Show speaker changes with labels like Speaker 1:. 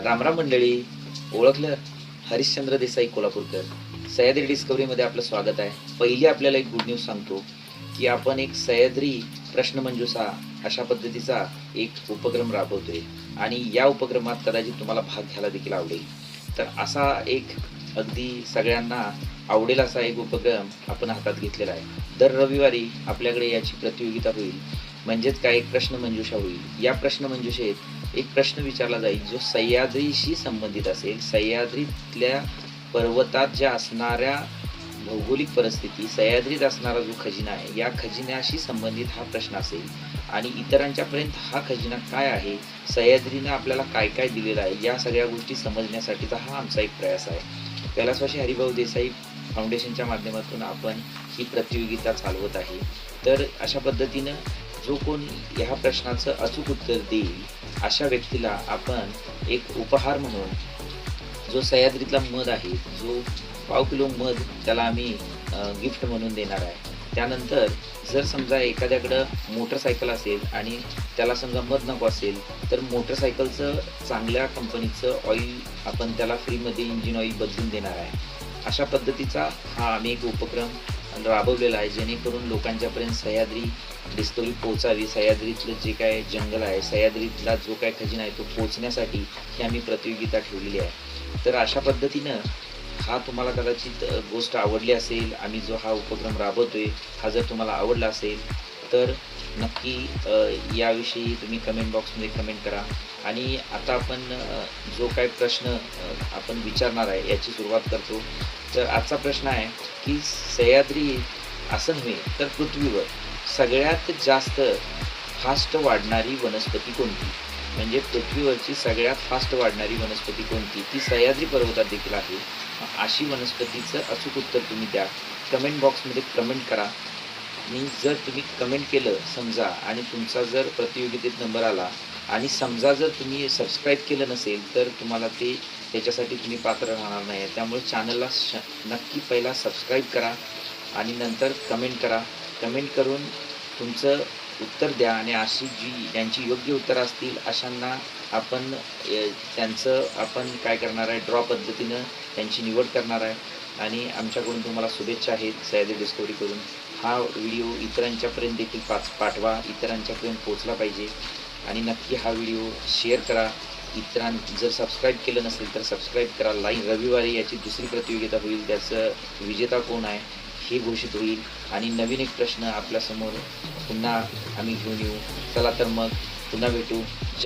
Speaker 1: रामराम मंडळी ओळखलं? हरिश्चंद्र देसाई कोल्हापूरकर. सह्याद्री डिस्कवरीमध्ये आपलं स्वागत आहे. पहिली आपल्याला एक गुड न्यूज सांगतो की आपण एक सह्याद्री प्रश्नमंजुषा अशा पद्धतीचा एक उपक्रम राबवतोय. आणि या उपक्रमात कदाचित तुम्हाला भाग घ्यायला देखील आवडेल. तर असा एक अगदी सगळ्यांना आवडेल असा एक उपक्रम आपण हातात घेतलेला आहे. दर रविवारी आपल्याकडे याची प्रतियोगिता होईल. म्हणजेच काय? एक प्रश्नमंजुषा होईल. या प्रश्नमंजुषेत एक प्रश्न विचारला जाईल जो सह्याद्रीशी संबंधित असेल. सह्याद्रीतल्या पर्वतात ज्या असणाऱ्या भौगोलिक परिस्थिती सह्याद्रीत असणारा जो खजिना आहे या खजिन्याशी संबंधित हा प्रश्न असेल. आणि इतरांच्यापर्यंत हा खजिना काय आहे? सह्याद्रीनं आपल्याला काय काय दिलेलं आहे? या सगळ्या गोष्टी समजण्यासाठीचा हा आमचा एक प्रयास आहे. कैलासवाशी हरिभाऊ देसाई फाउंडेशनच्या माध्यमातून आपण ही प्रतियोगिता चालवत आहे. तर अशा पद्धतीनं जो कोण ह्या प्रश्नाचं अचूक उत्तर देईल अशा व्यक्तीला आपण एक उपहार म्हणून जो सह्याद्रीतला मध आहे जो पाव किलो मध त्याला आम्ही गिफ्ट म्हणून देणार आहे. त्यानंतर जर समजा एखाद्याकडं मोटरसायकल असेल आणि त्याला समजा मध नको असेल तर मोटरसायकलचं चांगल्या कंपनीचं ऑइल आपण त्याला फ्रीमध्ये इंजिन ऑइल बदलून देणार आहे. अशा पद्धतीचा हा आम्ही एक उपक्रम राबवलेला आहे जेणेकरून लोकांच्यापर्यंत सह्याद्री डिस्कवरी पोहोचावी. सह्याद्रीतलं जे काय जंगल आहे सह्याद्रीतला जो काय खजिना आहे तो पोचण्यासाठी ही आम्ही प्रतियोगिता ठेवलेली आहे. तर अशा पद्धतीनं हा तुम्हाला कदाचित गोष्ट आवडली असेल आम्ही जो हा उपक्रम राबवतोय हा जर तुम्हाला आवडला असेल तर नक्की याविषयी तुम्ही कमेंट बॉक्समध्ये कमेंट करा. आणि आता आपण जो काय प्रश्न आपण विचारणार आहे याची सुरुवात करतो. तर आजचा प्रश्न आहे की सह्याद्री असं नव्हे तर पृथ्वीवर सगळ्यात जास्त फास्ट वाढणारी वनस्पती कोणती? म्हणजे पृथ्वीवरची सगळ्यात फास्ट वाढणारी वनस्पती कोणती? ती सह्याद्री पर्वतात देखील आहे. अशी वनस्पतीचं अचूक उत्तर तुम्ही द्या. कमेंट बॉक्समध्ये कमेंट करा. आणि जर तुम्ही कमेंट केलं समजा आणि तुमचा जर प्रतियोगितेत नंबर आला आणि समजा जर तुम्ही सबस्क्राईब केलं नसेल तर तुम्हाला ते त्याच्यासाठी तुम्ही पात्र राहणार नाही. त्यामुळे चॅनलला श नक्की पहिला सबस्क्राईब करा आणि नंतर कमेंट करा. कमेंट करून तुमचं उत्तर द्या आणि अशी जी यांची योग्य उत्तरं असतील अशांना आपण त्यांचं आपण काय करणार आहे ड्रॉ पद्धतीनं त्यांची निवड करणार आहे. आणि आमच्याकडून तुम्हाला शुभेच्छा आहेत सह्याद्री डिस्कवरी करून हा व्हिडिओ इतरांच्यापर्यंत देखील पाच पाठवा. इतरांच्यापर्यंत पोचला पाहिजे. आणि नक्की हा व्हिडिओ शेअर करा. इतरां जर सबस्क्राईब केलं नसेल तर सबस्क्राईब करा. लाईन रविवारी याची दुसरी प्रतियोगिता होईल. त्याचं विजेता कोण आहे हे घोषित होईल. आणि नवीन एक प्रश्न आपल्यासमोर पुन्हा आम्ही घेऊन येऊ. चला तर मग पुन्हा भेटू.